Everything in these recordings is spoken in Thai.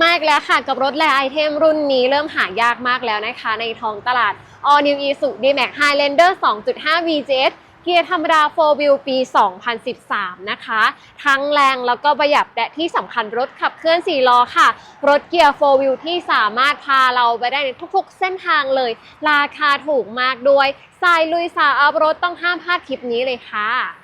มาอีกแล้วค่ะกับรถแลไอเทมรุ่นนี้เริ่มหายากมากแล้วนะคะ ในท้องตลาด All New Isuzu D-Max Highlander 2.5 VJS เกียร์ธรรมดา 4 Wheel ปี 2013 นะคะ ทั้งแรงแล้วก็ประหยัดและที่สำคัญรถขับเคลื่อน 4 ล้อค่ะ รถเกียร์ 4 Wheel ที่สามารถพาเราไปได้ในทุกๆ เส้นทางเลย ราคาถูกมากด้วยสายลุยสายอัพรถต้องห้ามพลาดคลิปนี้เลยค่ะ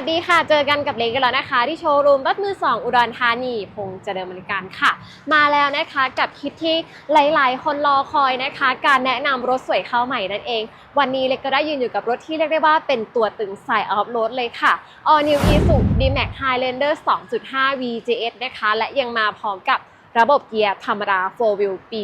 วัสดีค่ะ เจอกันกับเล็กกันแล้วนะคะ ที่โชว์รูมรถมือสองอุดรธานีพงษ์เจริญบริการค่ะ มาแล้วนะคะกับคลิปที่หลาย ๆ คนรอคอยนะคะ การแนะนำรถสวยเข้าใหม่นั่นเอง วันนี้เล็กก็ได้ยืนอยู่กับรถที่เรียกได้ว่าเป็นตัวตึงสายออฟโรดเลยค่ะ All New Isuzu D-Max Highlander 2.5 VJS นะคะ และยังมาพร้อมกับระบบเกียร์ธรรมดา 4 Wheel ปี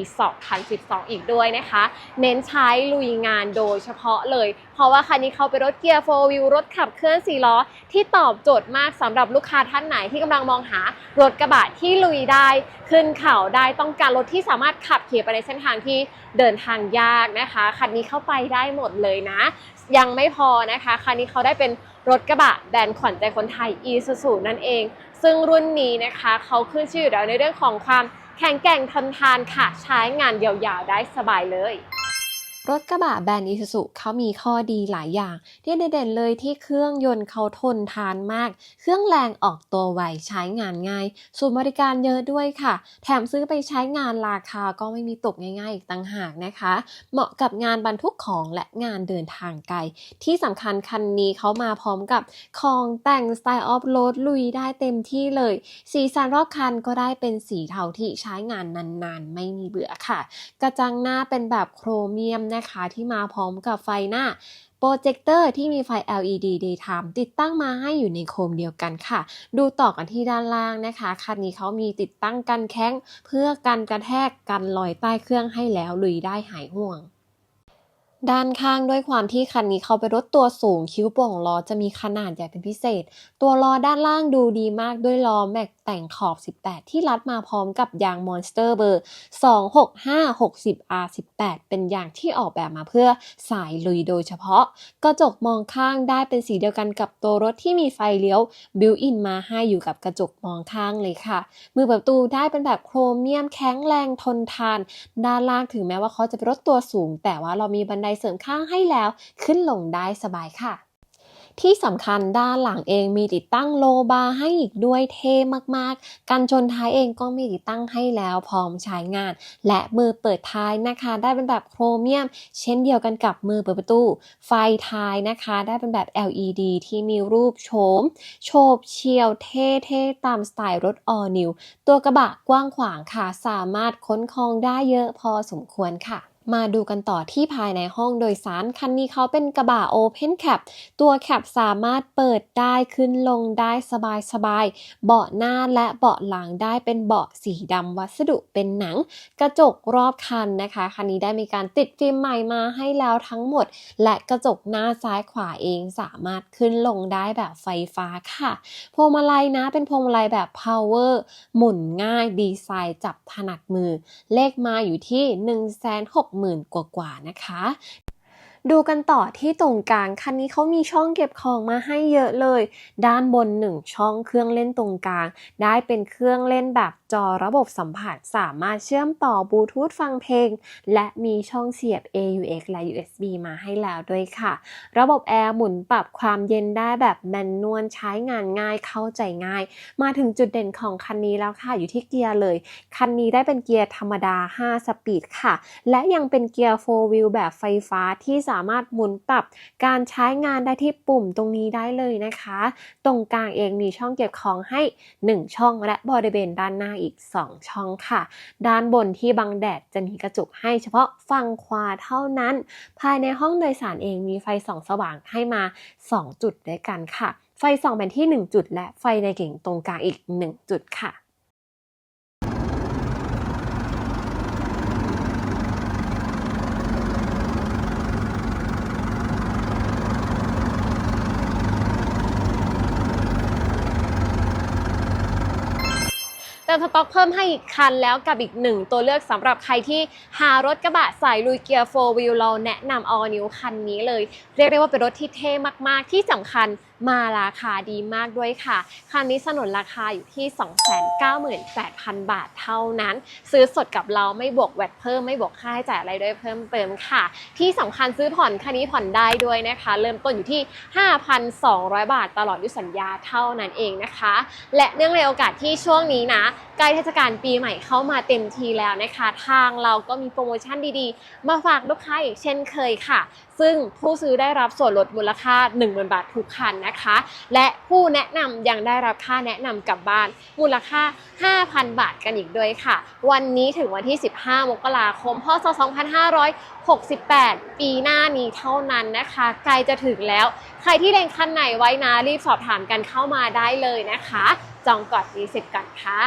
2012 อีกด้วยนะคะ เน้นใช้ลุยงานโดยเฉพาะเลย เพราะว่าคันนี้เขาเป็นรถเกียร์4 Wheel รถขับเคลื่อน4ล้อ ที่ตอบโจทย์มากสำหรับลูกค้าท่านไหนที่กำลังมองหารถกระบะที่ลุยได้ขึ้นเขาได้ต้องการรถที่สามารถขับขี่ไปในเส้นทางที่เดินทางยากนะคะคันนี้เข้าไปได้หมดเลยนะ ยังไม่พอนะคะคันนี้เขาได้เป็นรถกระบะแบรนด์ขวัญใจคนไทย Isuzu นั่นเอง ซึ่งรุ่นนี้นะคะเขาขึ้นชื่ออยู่แล้วในเรื่องของความแข็งแกร่งทนทานค่ะ ใช้งานยาวๆได้สบายเลย รถกระบะแบรนด์อิซูซุเขามีข้อดีหลายอย่างที่เด่นๆเลยที่เครื่องยนต์เขาทนทานมาก เครื่องแรงออกตัวไวใช้งานง่ายศูนบริการเยอะด้วยค่ะ แถมซื้อไปใช้งานราคาก็ไม่มีตกง่ายๆอีกต่างหากนะคะ เหมาะกับงานบรรทุกของและงานเดินทางไกล ที่สำคัญคันนี้เขามาพร้อมกับของแต่งสไตล์ออฟโรดลุยได้เต็มที่เลย สีสันรอบคันก็ได้เป็นสีเทาที่ใช้งานนานๆ ไม่มีเบื่อค่ะ กระจังหน้าเป็นแบบโครเมียมนะคะ ที่มาพร้อมกับไฟหน้าโปรเจคเตอร์ที่มีไฟ LED daytime ติดตั้งมาให้อยู่ในโคมเดียวกันค่ะ ดูต่อกันที่ด้านล่างนะคะ คันนี้เขามีติดตั้งกันแข้ง เพื่อกันกระแทกกันรอยใต้เครื่องให้แล้วลุยได้หายห่วงด้านข้างด้วยความที่คันนี้เขาเป็นรถตัวสูงคิ้วโป่งล้อจะมีขนาดใหญ่เป็นพิเศษ ตัวล้อด้านล่างดูดีมากด้วยล้อแม็กแต่งขอบ 18 ที่รัดมาพร้อมกับยางมอนสเตอร์เบอร์ 26560R18 เป็นยางที่ออกแบบมาเพื่อสายลุยโดยเฉพาะ กระจกมองข้างได้เป็นสีเดียวกันกับตัวรถที่มีไฟเลี้ยวบิวอินมาให้อยู่กับกระจกมองข้างเลยค่ะ มือประตูได้เป็นแบบโครเมียมแข็งแรงทนทาน ด้านล่างถึงแม้ว่าเขาจะเป็นรถตัวสูง แต่ว่าเรามีบันไดเสริมข้างให้แล้ว ขึ้นลงได้สบายค่ะ ที่สำคัญด้านหลังเองมีติดตั้งโลบาร์ให้อีกด้วยเท่มากๆ กันชนท้ายเองก็มีติดตั้งให้แล้วพร้อมใช้งาน และมือเปิดท้ายนะคะ ได้เป็นแบบโครเมียม เช่นเดียวกันกับมือเปิดประตู ไฟท้ายนะคะ ได้เป็นแบบ LED ที่มีรูปโฉมโฉบเฉียวเท่ๆตามสไตล์รถ All New ตัวกระบะกว้างขวางค่ะ สามารถค้นของได้เยอะพอสมควรค่ะ มาดูกันต่อที่ภายในห้องโดยสารคันนี้เขาเป็นกระบะ Open Cap ตัวแคปสามารถเปิดได้ขึ้นลงได้สบายๆ เบาะหน้าและเบาะหลังได้เป็นเบาะสีดำวัสดุเป็นหนัง กระจกรอบคันนะคะ คันนี้ได้มีการติดฟิล์มใหม่มาให้แล้วทั้งหมด และกระจกหน้าซ้ายขวาเองสามารถขึ้นลงได้แบบไฟฟ้าค่ะ พวงมาลัยนะเป็นพวงมาลัยแบบ power หมุนง่ายดีไซน์จับถนัดมือ เลขมาอยู่ที่160,000 กว่าๆนะคะ ดูกันต่อที่ตรงกลางคันนี้เขามีช่องเก็บของมาให้เยอะเลย ด้านบน 1 ช่องเครื่องเล่นตรงกลาง ได้เป็นเครื่องเล่นแบบ จอระบบสัมผัสสามารถเชื่อมต่อบลูทูธฟังเพลง และมีช่องเสียบ AUX และ USB มาให้แล้วด้วยค่ะ ระบบแอร์หมุนปรับความเย็นได้แบบแมนนวลใช้งานง่ายเข้าใจง่าย มาถึงจุดเด่นของคันนี้แล้วค่ะ อยู่ที่เกียร์เลย คันนี้ได้เป็นเกียร์ธรรมดา 5 สปีดค่ะ และยังเป็นเกียร์ 4 wheel แบบไฟฟ้าที่สามารถหมุนปรับการใช้งานได้ที่ปุ่มตรงนี้ได้เลยนะคะ ตรงกลางเองมีช่องเก็บของให้ 1 ช่องและบริเวณด้านหน้าอีกอีก 2 ช่องค่ะ ด้านบนที่บังแดดจะมีกระจกให้เฉพาะฝั่งขวาเท่านั้น ภายในห้องโดยสารเองมีไฟส่องสว่างให้มา 2 จุดด้วยกันค่ะ ไฟส่องเป็นที่ 1 จุด และไฟในเก่งตรงกลางอีก 1 จุดค่ะ เติมสต็อกเพิ่มให้อีกคันแล้วกับอีกหนึ่งตัวเลือกสำหรับใครที่หารถกระบะสายลุยเกียร์โฟวิลเราแนะนำ all new คันนี้เลย เรียกได้ว่าเป็นรถที่เท่มากๆที่สำคัญมาราคาดีมากด้วยค่ะ คันนี้สนนราคาอยู่ที่ 298,000 บาทเท่านั้น ซื้อสดกับเราไม่บวกแวตเพิ่มไม่บวกค่าใช้จ่ายอะไรด้วยเพิ่มเติมค่ะ ที่สำคัญซื้อผ่อนคันนี้ผ่อนได้ด้วยนะคะ เริ่มต้นอยู่ที่ 5,200 บาทตลอดอยุสัญญาเท่านั้นเองนะคะ และเนื่องในโอกาสที่ช่วงนี้นะใกล้เทศกาลปีใหม่เข้ามาเต็มทีแล้วนะคะ ทางเราก็มีโปรโมชั่นดีๆ มาฝากลูกค้าอีกเช่นเคยค่ะซึ่งผู้ซื้อได้รับส่วนลดมูลค่า 10,000 บาททุกคันนะคะ และผู้แนะนำยังได้รับค่าแนะนำกลับบ้าน มูลค่า 5,000 บาทกันอีกด้วยค่ะ วันนี้ถึงวันที่ 15 มกราคม พศ 2568 ปีหน้านี้เท่านั้นนะคะ ใกล้จะถึงแล้ว ใครที่เล็งคันไหนไว้นะ รีบสอบถามกันเข้ามาได้เลยนะคะ จองก่อนดีสิบก่อนค่ะ